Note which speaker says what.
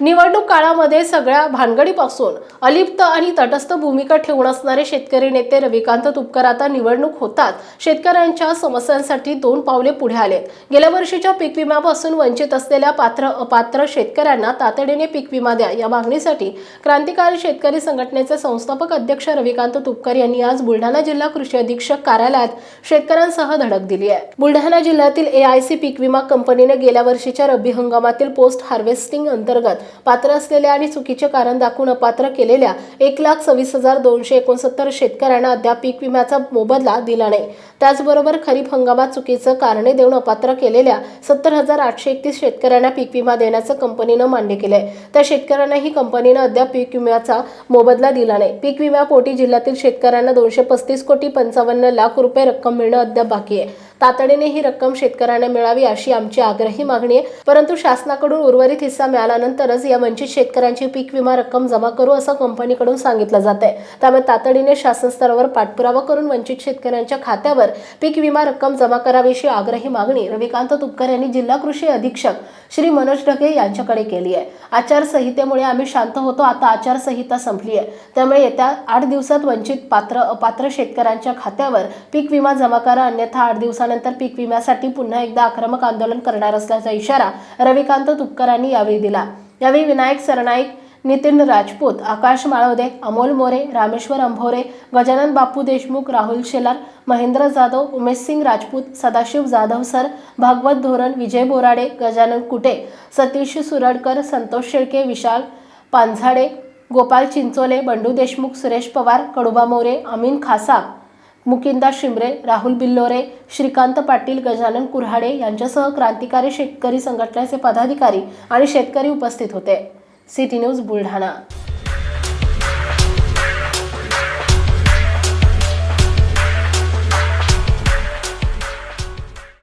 Speaker 1: निवडणूक काळामध्ये सगळ्या भानगडीपासून अलिप्त आणि तटस्थ भूमिका ठेवून असणारे शेतकरी नेते रविकांत तुपकर आता निवडणूक होतात. शेतकऱ्यांच्या समस्यांसाठी दोन पावले पुढे आलेत. गेल्या वर्षीच्या पीक विम्यापासून वंचित असलेल्या पात्र अपात्र शेतकऱ्यांना तातडीने पीक विमा द्या या मागणीसाठी क्रांतिकारी शेतकरी संघटनेचे संस्थापक अध्यक्ष रविकांत तुपकर यांनी आज बुलढाणा जिल्हा कृषी अधीक्षक कार्यालयात शेतकऱ्यांसह धडक दिली आहे. बुलढाणा जिल्ह्यातील एआयसी पीक विमा कंपनीने गेल्या वर्षीच्या रब्बी हंगामातील पोस्ट हार्वेस्टिंग अंतर्गत पात्र असलेल्या आणि चुकीचे कारण दाखवून अपात्र केलेल्या एक लाख सव्वीस हजार दोनशे एकोणसत्तर शेतकऱ्यांना अद्याप पीक विम्याचा मोबदला दिला नाही. त्याचबरोबर खरीप हंगामात चुकीचं कारणे देऊन अपात्र केलेल्या सत्तर हजार आठशे एकतीस शेतकऱ्यांना पीक विमा देण्याचं कंपनीनं मान्य केलंय. त्या शेतकऱ्यांनाही कंपनीनं अद्याप पीक विम्याचा मोबदला दिला नाही. पीक विम्यापोटी जिल्ह्यातील शेतकऱ्यांना दोनशे पस्तीस कोटी पंचावन्न लाख रुपये रक्कम मिळणं अद्याप बाकी आहे. तातडीने ही रक्कम शेतकऱ्यांना मिळावी अशी आमची आग्रही मागणी आहे. परंतु शासनाकडून उर्वरित हिस्सा मिळाल्यानंतरच या वंचित शेतकऱ्यांची पीक विमा रक्कम जमा करू असं कंपनीकडून सांगितलं जात आहे त्यामुळे तातडीने शासन स्तरावर पाठपुरावा करून वंचित शेतकऱ्यांच्या खात्यावर पीक विमा रक्कम जमा करावी अशी आग्रही मागणी रविकांत तुपकर यांनी जिल्हा कृषी अधीक्षक श्री मनोज ढगे यांच्याकडे केली आहे. आचारसंहितेमुळे आम्ही शांत होतो. आता आचारसंहिता संपली आहे. त्यामुळे येत्या आठ दिवसात वंचित पात्र अपात्र शेतकऱ्यांच्या खात्यावर पीक विमा जमा करा. अन्यथा आठ दिवसानंतर पीक विम्यासाठी पुन्हा एकदा आक्रमक आंदोलन करणार असल्याचा इशारा रविकांत तुपकरांनी यावेळी दिला. यावेळी विनायक सरनाईक नितीन राजपूत आकाश माळवदे अमोल मोरे रामेश्वर अंभोरे गजानन बापू देशमुख राहुल शेलार महेंद्र जाधव उमेशसिंग राजपूत सदाशिव जाधव सर भागवत धोरण विजय बोराडे गजानन कुटे सतीश सुरडकर संतोष शेळके विशाल पांझाडे गोपाल चिंचोले बंडू देशमुख सुरेश पवार कडुबा मोरे अमीन खासाब मुकिंदा शिमरे राहुल बिल्लोरे श्रीकांत पाटील गजानन कुऱ्हाडे यांच्यासह क्रांतिकारी शेतकरी संघटनेचे पदाधिकारी आणि शेतकरी उपस्थित होते. City News Buldhana.